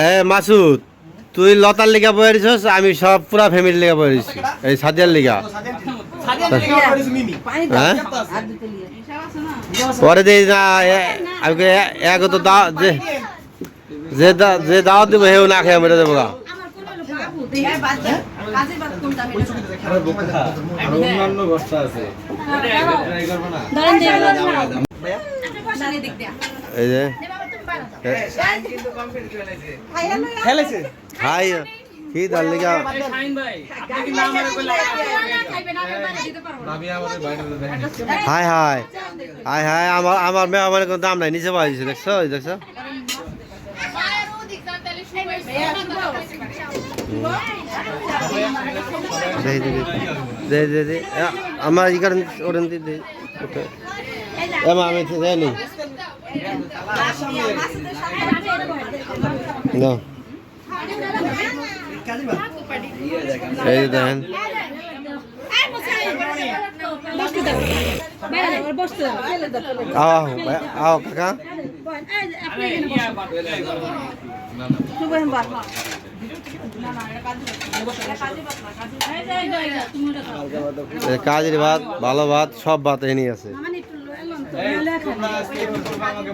এ মাসুদ তুই লতার লিগা বয়েছিস আমি সব পুরা ফ্যামিলি লিগা বয়েছি এই সাদিয়ার লিগা। হ্যাঁ? পরে না আমি কই, এক তো দা যে যে দা- যে দাওয়াত দিব হেও না খেয়ে মেরে দেবো গা। আছে এই যে খেলেছে? হাই কি দার লিগা হাই হাই। হাই হাই আমার আমার মেয়ে আমার কোনো দাম নাই নিচে পাইছে দেখছ? দেখছ? আমার ই কারণ ওরেন দি দে ওকে এমা আমি জানি না এই দেখেন। আও আও কাকা। কাজের ভাত ভালো ভাত সব ভাত এনে আছে। আমাকে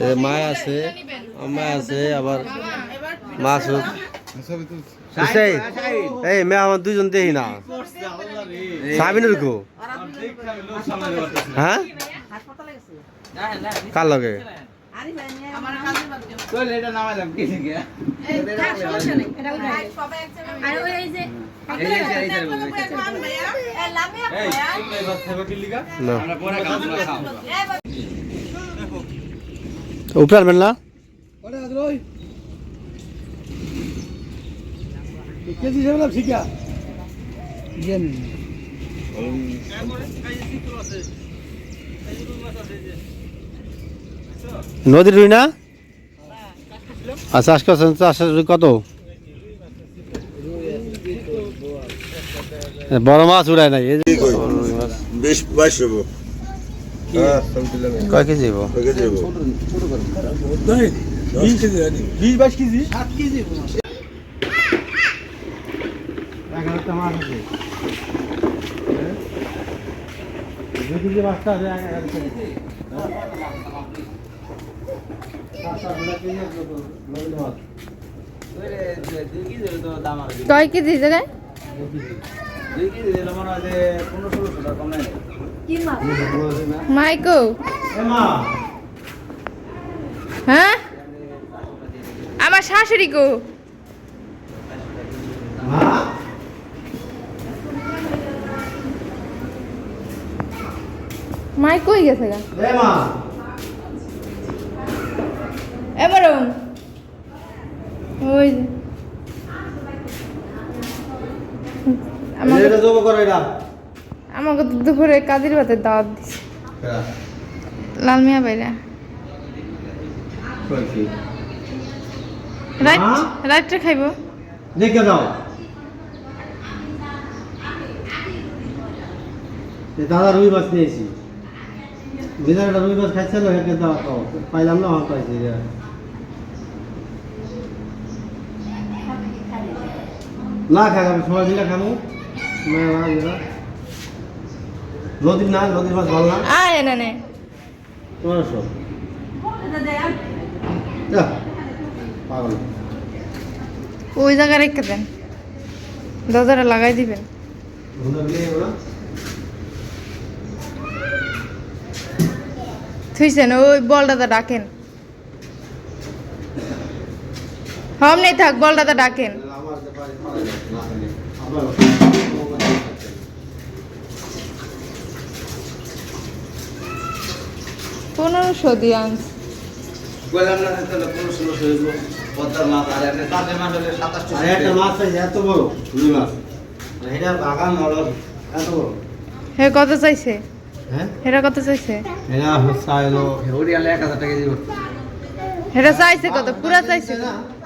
এ, মায় আছে মায় আছে আবার মাসুদ। সেই এই মেয়ে আমার দুজন দেখি। না সাবিনুর কো হ্যাঁ? কার লগে? এটা নামাইলাম কি থেকে এই বাস থেকে কি লিগা না আমরা পরে খাব খাও উপরে আনবেন না কেজি যাবে শিকা নদীর রুই না? আর চাষ করছেন চাষের রুই কত? বড় মাছ উড়ায় নাই মাছ। বেশ বাইশ হব কয় কেজি দেবো বিশ বাইশ কেজি? সাত কেজি কয় কেজি জায়গায় মাইকো। হ্যাঁ? আমার শাশুড়ি গো মাই কই গেছে গা? এবারও ওই আমাকে দুপুরে কাজের ভাতের দাওয়াত দিছে। লাল মিয়া বাইরা। রাইট রাইটটা খাইব। দেখে দাও দাদা রুই মাছ নিয়েছি বিজারটা রুই মাছ খাইছিল দাও। পাইলাম না পাইছি না খাই আমি সময় দিলে খাব। না না। নদীর না নদীর মাছ ভালো না? আয় না নে তোমার সব পাগল। ওই জায়গায় রেখে দেন। দরজাটা লাগাই দিবেন। থুইছেন ওই বলটাতে ডাকেন। হম নেই থাক বলটাতে ডাকেন। পনেরোশো দিয়ে আনছি বললাম না তাহলে পুরো ষোলো হইব পদ্মার মাছ আর একটা তাদের মাছ হলে সাতাশটা আর একটা মাছ আছে এত বড়। রুই মাছ আর এটা বাগান হলো এত বড়। হে কত চাইছে? হ্যাঁ? হেরা কত চাইছে? হেরা কত? পুরা চাইছে না?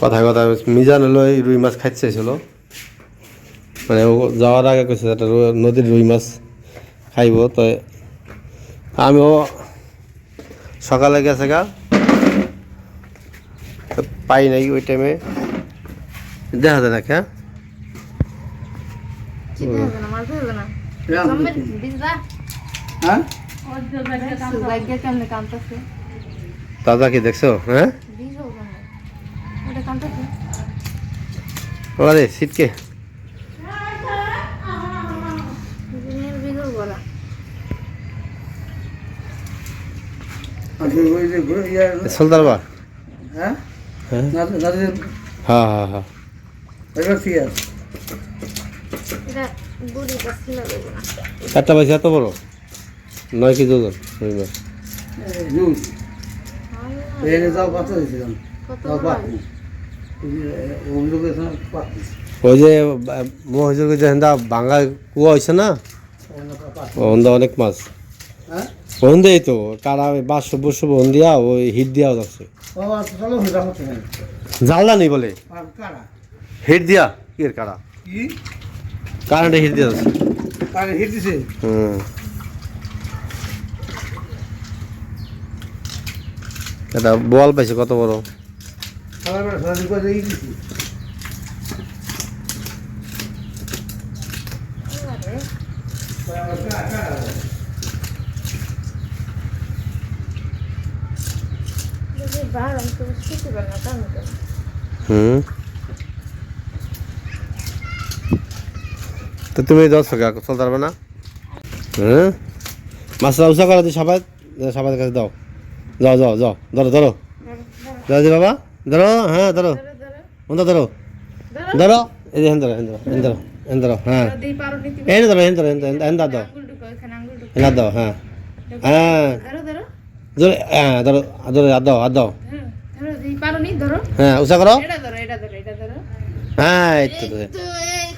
কথা কথা মিজান হলো এই রুই মাছ খাইতে চাইছিল। মানে ও যাওয়ার আগে কইছে একটা নদীর রুই মাছ খাইব তো আমিও সকালে গেছে গা। পাই নাই ওই টাইমে দেখা যায় না হ্যাঁ? কেমনে দাদা কি দেখছ হ্যাঁ? কামতাছে আরে সিটকে। সলদার বা হ্যাঁ? হ্যাঁ। হ্যাঁ হ্যাঁ হ্যাঁ। চারটা পাইছে এত বড়? নয় কেজি ওজন রুই মাছ জুস এখানে যাও কত দিয়েছিলাম ওই যে মহিজুর যে হেন্দা বাঙ্গা কুয়া হয়েছে না ওন্দা অনেক মাছ। হ্যাঁ? ওন্দেই তো কারা বাস বসব দিয়া ওই হিট দিয়া যাচ্ছে। হচ্ছে জানলা নেই বলে? হিট দিয়া? কি কারা? কারেন্টে হিট দিয়া যাচ্ছে। হিট দিছে? হুম। এটা বল পাইছে কত বড়? করে দিয়ে তো তুমি যাচ্ছ কে? চলতে পারবে না? হ্যাঁ মাছটা উষা করে দিই সবাই সবাই কাছে দাও। যাও যাও যাও। ধরো ধরো। যাও দি বাবা। ধরো হ্যাঁ ধরো। ওন্দা ধরো। ধরো। এই যে ধরো হেন ধরো হেন ধরো হ্যাঁ। এই ধরো হেন ধরো হেন দাও হেন দাও হ্যাঁ। হ্যাঁ। ধরো হ্যাঁ ধরো ধরো হাত দাও হাত দাও। হ্যাঁ হ্যাঁ উষা করো। হ্যাঁ এই তো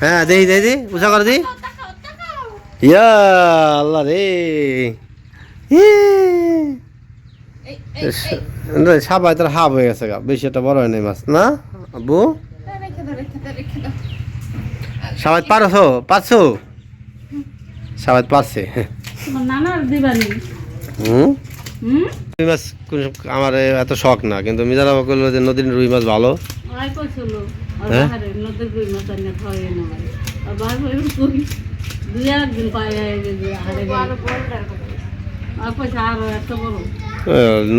হ্যাঁ দেই দেই দি উষা করে দি ইয়া আল্লাহ রে। ই। এই এই না, সাবাই তোর হাফ হয়ে গেছে গা। বেশি একটা বড় হয় নাই মাছ। না আব্বু? সাবাই পারছ? পারছ? সাবাই পারছে। রুই মাছ কোন- আমার এত শখ না কিন্তু মিজারা বলল যে নদীর রুই মাছ ভালো। আয় কইছিল আর হ্যাঁ?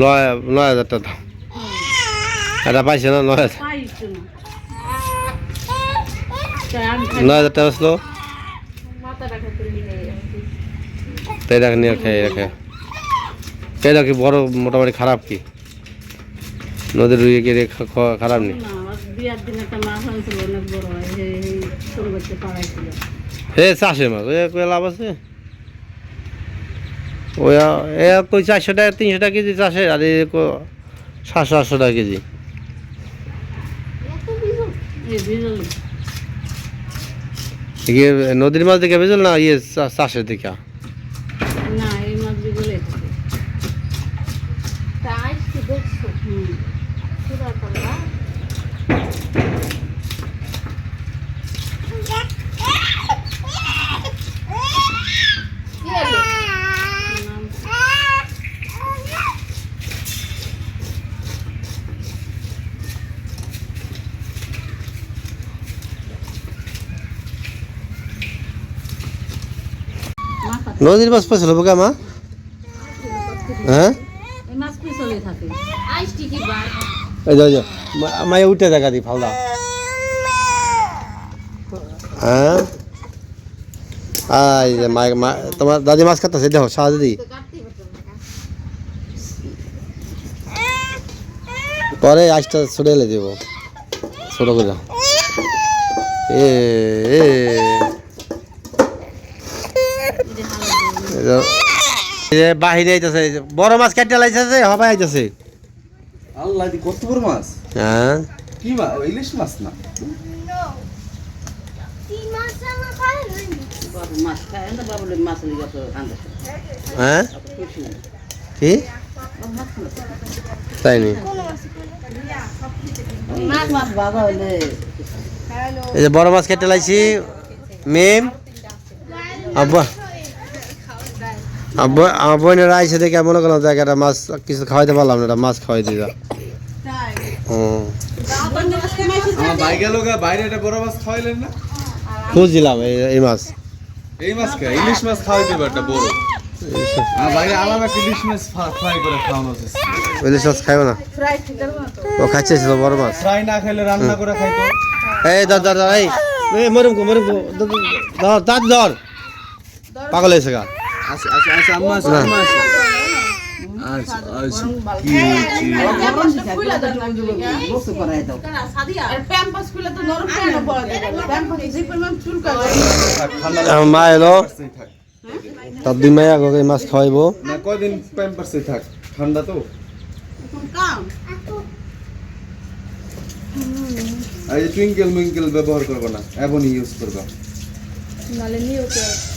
নয় নয় হাজার টাকা দাম। এটা পাইছে না নয় হাজার? নয় হাজার টাকা আসলো তাই রাখ নিয়ে খেয়ে রাখে। এটা কি বড় মোটামুটি খারাপ কি? নদীর রুই কি খারাপ নেই হয় হে চাষের মাছ লাভ আছে? ওই এ কই চারশো টাকা তিনশো টাকা কেজি চাষে আর এ সাতশো আটশো টাকা কেজি। বিজল। ইয়ে নদীর মাছ দেখে বুঝল না ইয়ে চাষের দিকে না এই মাছ বিজলে থাকে তাই কি দেখছ হুম পুরা পাল্লা কি হলো মাছ আছে। নদীর মাছ পাইছিল বোকা মা? হ্যাঁ? মায়ে উঠে দেখা দি, ফালদা। হ্যাঁ? আই যে তোমার দাদি মাছ খাতেছে দেখো সাহা দিদি। পরে আইসটা ছুটে এলে দেবো। ছোট করে। এ এ এই যে- এই যে বাহিরে আইতেছে বড় মাছ হবাই আইতেছে। আল্লাহ দি কত বড় মাছ? হ্যাঁ। কি মাছ ইলিশ মাছ না? হ্যাঁ? কি? তাই নি? এই যে বড় মাছ কেটে লাইছি মেম আব্বা। আমার বোনেরা আইসে দেখে মনে করলাম জায়গাটা মাছ কিছু খাওয়াইতে পারলাম না মাছ খাওয়াই দিলা ভাই গেল গা বাইরে একটা বড় মাছ খাওয়াইলেন না? খুঁজছিলাম এই মাছ। এই মাছ কে? ইলিশ মাছ বড়। একটা ইলিশ খাইও না? ও খাচ্ছে ছিল বড় মাছ। ফ্রাই না খাইলে রান্না করে খাইতো। এই ধর ধর ধর এই এই মরুম কো মরুম কো ধর তার ধর। পাগল হয়েছে গা। আচ্ছা আচ্ছা আচ্ছা আম্মা আছে আম্মা আচ্ছা আচ্ছা কি মা এলো তার দুই মাইয়া আগে মাছ খাওয়াইবো না কয়দিন প্যাম্পার্সে থাক ঠান্ডা তো এই টুইঙ্কেল মুইঙ্কেল ব্যবহার করব না এখনই ইউজ করবা নালে নিও কে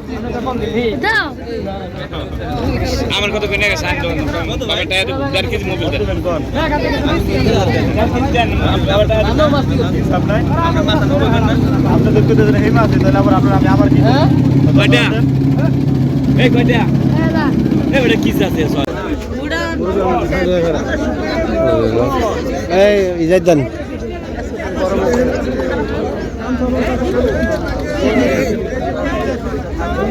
দাও। আমার কত করে গেছে বাবা টায়ার দেড় কেজি মোবিল দেন। কয়টা? এই কয়টা? এই ওটা কিস আছে সব এই ইজাই দেন হ্যাঁ মাছ দেখে গেলাম হ্যাঁ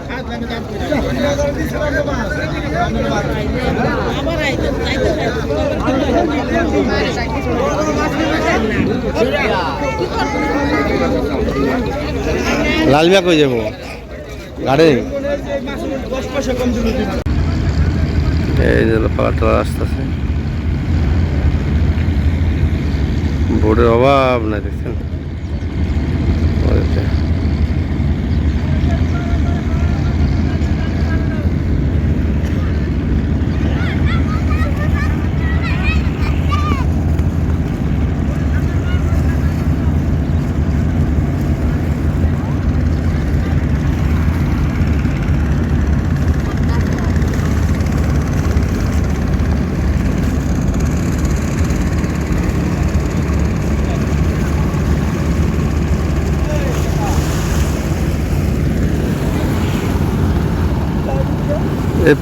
লাল মিয়া কই যাব? গাড়ি? এই যে পালাটা আসতেছে। বোর্ডের অভাব নাই দেখছেন?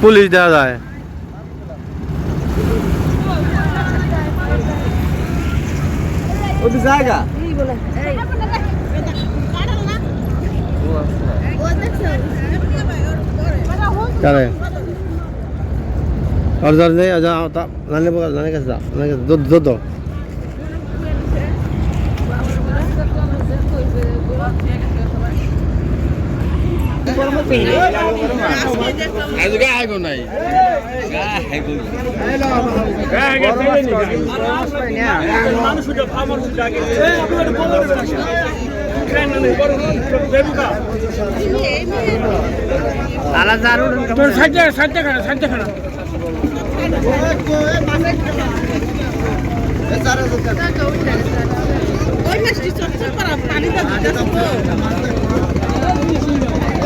পুলিশ দেওয়া যায় ওই জায়গা কারে और जर नहीं जा ता लाने बगा लाने कैसे जा लाने कैसे दो दो दो আজকে আইব নাই তালা জারু তোর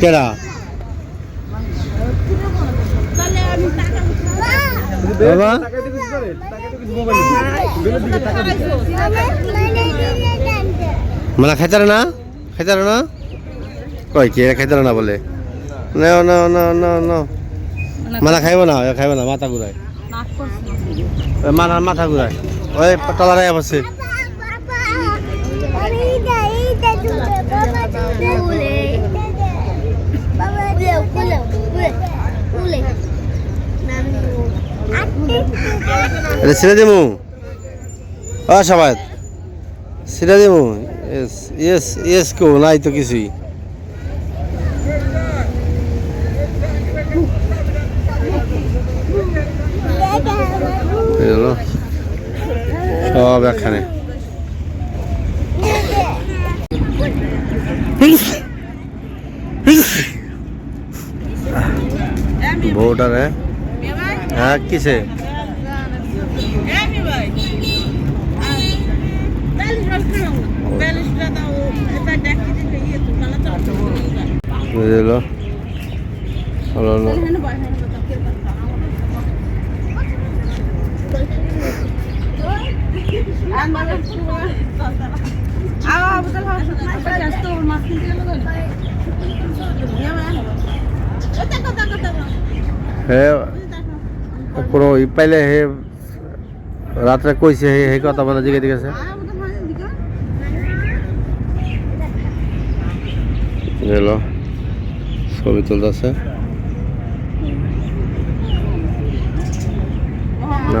কেডা? বাবা? মানে খাইতারে না? খাইতারে না? কই কে খাইতারে না বলে? না না না না না মাথা খাইব না খাইব না, মাথা ঘুরায়। ওই মাথা ঘুরায়। ওই তলারে এটা ছেড়ে দিমু ও সবাই ছেড়ে দিমু ইয়েস ইয়েস ইয়েস কো, নাই তো কিছুই। এই সব একখানে বউটারে হ্যাঁ? কিসে? বুঝলো হলো। হে পাইলে হে রাত্রে কইছে হে হে কথা বলা জিগে দিকেছে গেল ছবি তুলতেছে। না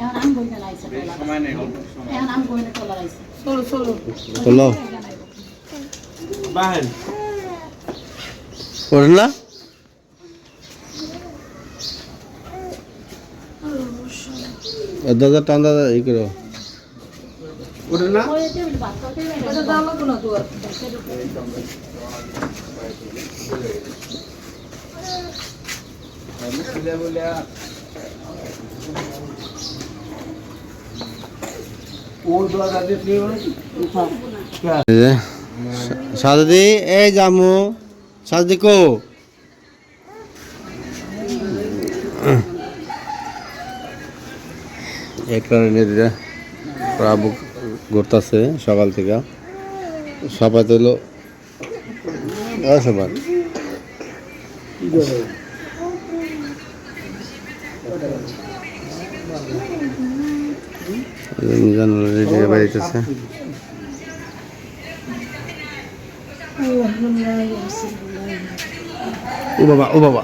এখন আমি বইতে লাইছে এখন আমি বইতে তোলা লাইছে। চলো চলো। তোলো করেন না? দাদা টান দাদা ই করো। না? সাদি এই জামু। সাদি কো? নদীটা প্রাবু ঘুরতেছে সকাল থেকে। সবাই তো হলো সবার মিজান রেডি বাড়িতেছে ও বাবা ও বাবা।